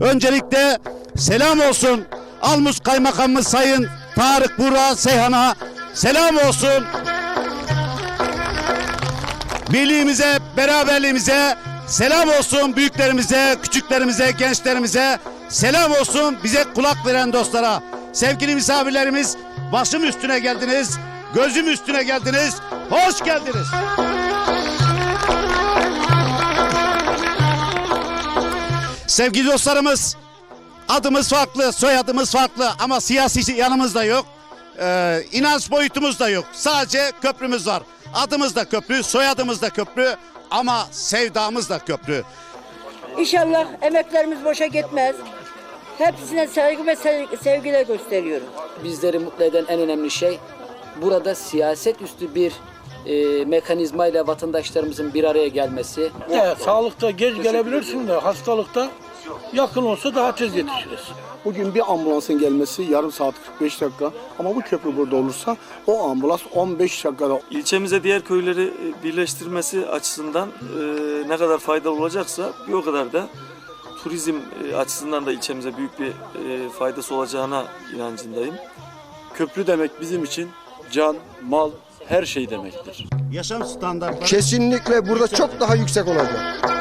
Öncelikle selam olsun Almus Kaymakamımız Sayın Tarık Burak Seyhan'a selam olsun. Birliğimize, beraberliğimize selam olsun büyüklerimize, küçüklerimize, gençlerimize selam olsun bize kulak veren dostlara. Sevgili misafirlerimiz başım üstüne geldiniz, gözüm üstüne geldiniz, hoş geldiniz. Sevgili dostlarımız, adımız farklı, soyadımız farklı ama siyasi yanımız da yok. Ee, inanç boyutumuz da yok. Sadece köprümüz var. Adımız da köprü, soyadımız da köprü ama sevdamız da köprü. İnşallah emeklerimiz boşa gitmez. Hepsine saygı ve sev- sevgiler gösteriyorum. bizleri mutlu eden en önemli şey burada siyaset üstü bir e, mekanizmayla vatandaşlarımızın bir araya gelmesi. Ya, sağlıkta geç gelebilirsin de hastalıkta yakın olsa daha tez yetişiriz. Bugün bir ambulansın gelmesi yarım saat 45 dakika ama bu köprü burada olursa o ambulans 15 dakikada İlçemize diğer köyleri e, birleştirmesi açısından e, ne kadar faydalı olacaksa bir o kadar da turizm e, açısından da ilçemize büyük bir e, faydası olacağına inancındayım. Köprü demek bizim için can, mal, her şey demektir. Yaşam standartları Kesinlikle burada çok daha yüksek olacak.